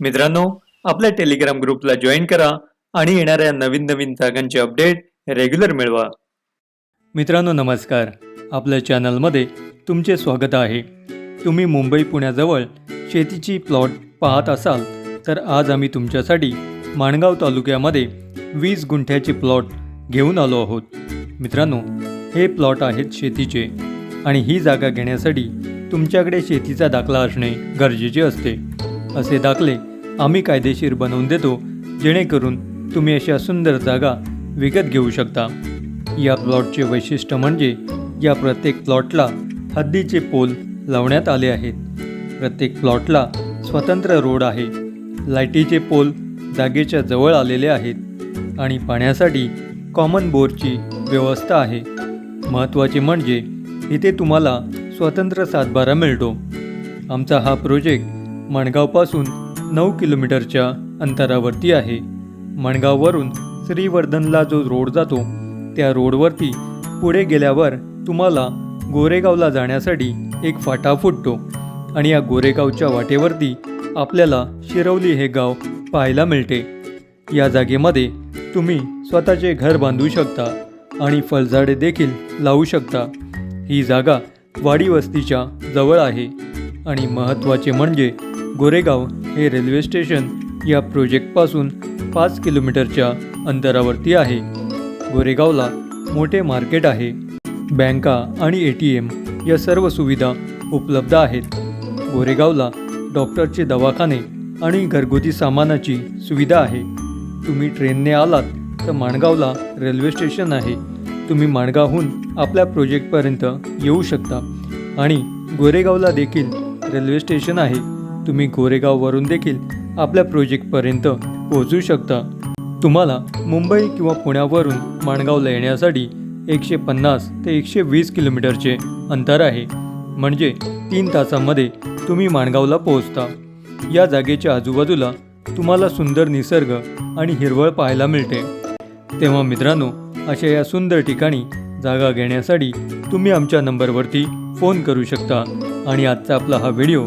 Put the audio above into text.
मित्रांनो आपल्या टेलिग्राम ग्रुपला जॉईन करा आणि येणाऱ्या नवीन नवीन जागांचे अपडेट रेग्युलर मिळवा. मित्रांनो नमस्कार. आपल्या चॅनलमध्ये तुमचे स्वागत आहे. तुम्ही मुंबई पुण्याजवळ शेतीची प्लॉट पाहत असाल तर आज आम्ही तुमच्यासाठी माणगाव तालुक्यामध्ये वीस गुंठ्याचे प्लॉट घेऊन आलो आहोत. मित्रांनो हे प्लॉट आहेत शेतीचे आणि ही जागा घेण्यासाठी तुमच्याकडे शेतीचा दाखला असणे गरजेचे असते. असे दाखले आम्ही कायदेशीर बनवून देतो जेणेकरून तुम्ही अशा सुंदर जागा विकत घेऊ शकता. या प्लॉटचे वैशिष्ट्य म्हणजे या प्रत्येक प्लॉटला हद्दीचे पोल लावण्यात आले आहेत. प्रत्येक प्लॉटला स्वतंत्र रोड आहे. लाईटीचे पोल जागेच्या जवळ आलेले आहेत आणि पाण्यासाठी कॉमन बोरची व्यवस्था आहे. महत्त्वाचे म्हणजे इथे तुम्हाला स्वतंत्र सातबारा मिळतो. आमचा हा प्रोजेक्ट मणगावपासून नऊ किलोमीटरच्या अंतरावरती आहे. मणगाववरून श्रीवर्धनला जो रोड जातो त्या रोडवरती पुढे गेल्यावर तुम्हाला गोरेगावला जाण्यासाठी एक फाटा फुटतो आणि या गोरेगावच्या वाटेवरती आपल्याला शिरवली हे गाव पाहायला मिळते. या जागेमध्ये तुम्ही स्वतःचे घर बांधू शकता आणि फळझाडे देखील लावू शकता. ही जागा वाडी वस्तीच्या जवळ आहे आणि महत्त्वाचे म्हणजे गोरेगाव हे रेल्वे स्टेशन या प्रोजेक्टपासून पाच किलोमीटरच्या अंतरावरती आहे. गोरेगावला मोठे मार्केट आहे. बँका आणि ए टी एम या सर्व सुविधा उपलब्ध आहेत. गोरेगावला डॉक्टरचे दवाखाने आणि घरगुती सामानाची सुविधा आहे. तुम्ही ट्रेनने आलात तर माणगावला रेल्वे स्टेशन आहे. तुम्ही माणगावहून आपल्या प्रोजेक्टपर्यंत येऊ शकता. आणि गोरेगावला देखील रेल्वे स्टेशन आहे. तुम्ही गोरेगाववरून देखील आपल्या प्रोजेक्टपर्यंत पोहोचू शकता. तुम्हाला मुंबई किंवा पुण्यावरून माणगावला येण्यासाठी एकशे पन्नास ते एकशे वीस किलोमीटरचे अंतर आहे. म्हणजे तीन तासामध्ये तुम्ही माणगावला पोहोचता. या जागेच्या आजूबाजूला तुम्हाला सुंदर निसर्ग आणि हिरवळ पाहायला मिळते. तेव्हा मित्रांनो अशा या सुंदर ठिकाणी जागा घेण्यासाठी तुम्ही आमच्या नंबरवरती फोन करू शकता. आणि आजचा आपला हा व्हिडिओ